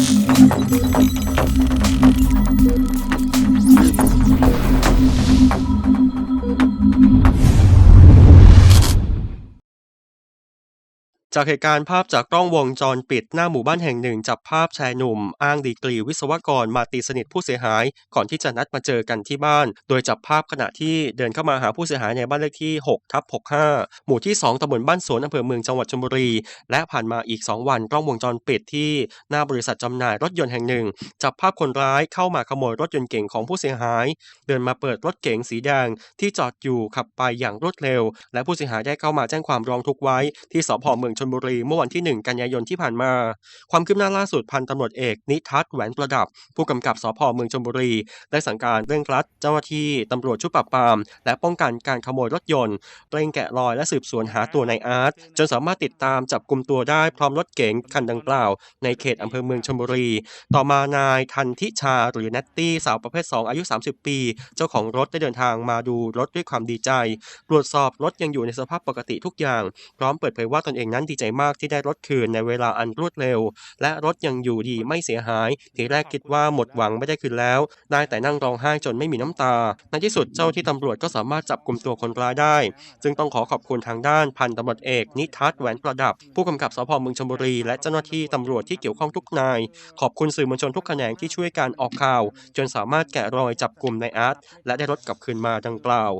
thank you จากเหตุการณ์ภาพจากกล้องวงจรปิดหน้าหมู่บ้านแห่งหนึ่งจับภาพชายหนุ่ม อ้างดีกรีวิศวกรมาตีสนิทผู้เสียหาย ก่อนที่จะนัดมาเจอกันที่บ้าน โดยจับภาพขณะที่เดินเข้ามาหาผู้เสียหายในบ้านเลขที่6ทับ65 หมู่ที่ 2ตำบลบ้านสวนอำเภอเมืองจังหวัดชลบุรี และผ่านมาอีก 2 วันกล้องวงจรปิดที่หน้าบริษัทจำหน่ายรถยนต์แห่งหนึ่ง จับภาพคนร้ายเข้ามาขโมยรถยนต์เก๋งของผู้เสียหาย เดินมาเปิดรถเก๋งสีแดงที่จอดอยู่ขับไปอย่างรวดเร็ว และผู้เสียหายได้เข้ามาแจ้งความร้องทุกข์ไว้ที่สพเมืองชลบุรีเมื่อวันที่ 1 กันยายนที่ผ่านมา ความคืบหน้าล่าสุดพันตำรวจเอกนิทัศน์แหวนประดับ ผู้กำกับสพเมืองชลบุรี ได้สั่งการเร่งรัดเจ้าหน้าที่ตำรวจชุดปราบปราม และป้องกันการขโมยรถยนต์เร่งแกะรอยและสืบสวนหาตัวนายอาร์ตจนสามารถติดตามจับกลุ่มตัวได้พร้อมรถเก๋งคันดังกล่าว ในเขตอำเภอเมืองชลบุรี ต่อมานายทันทิชาหรือเนตตี้สาวประเภท 2 อายุ 30 ปี เจ้าของรถได้เดินทางมาดูรถด้วยความดีใจ ตรวจสอบรถยังอยู่ในสภาพปกติทุกอย่าง พร้อมเปิดเผยว่าตนเองนั้นดีใจมากที่ได้รถคืนในเวลาอันรวดเร็ว และรถยังอยู่ดีไม่เสียหาย ทีแรกคิดว่าหมดหวังไม่ได้คืนแล้ว ได้แต่นั่งร้องไห้จนไม่มีน้ำตา ในที่สุดเจ้าที่ตำรวจก็สามารถจับกลุ่มตัวคนร้ายได้ ซึ่งต้องขอขอบคุณทางด้านพันตำรวจเอก นิทัศแหวนประดับ ผู้กำกับสพเมืองชลบุรีและเจ้าหน้าที่ตำรวจที่เกี่ยวข้องทุกนาย ขอบคุณสื่อมวลชนทุกแขนงที่ช่วยการออกข่าว จนสามารถแกะรอยจับกลุ่มในอาร์ตและได้รถกลับคืนมาดังกล่าว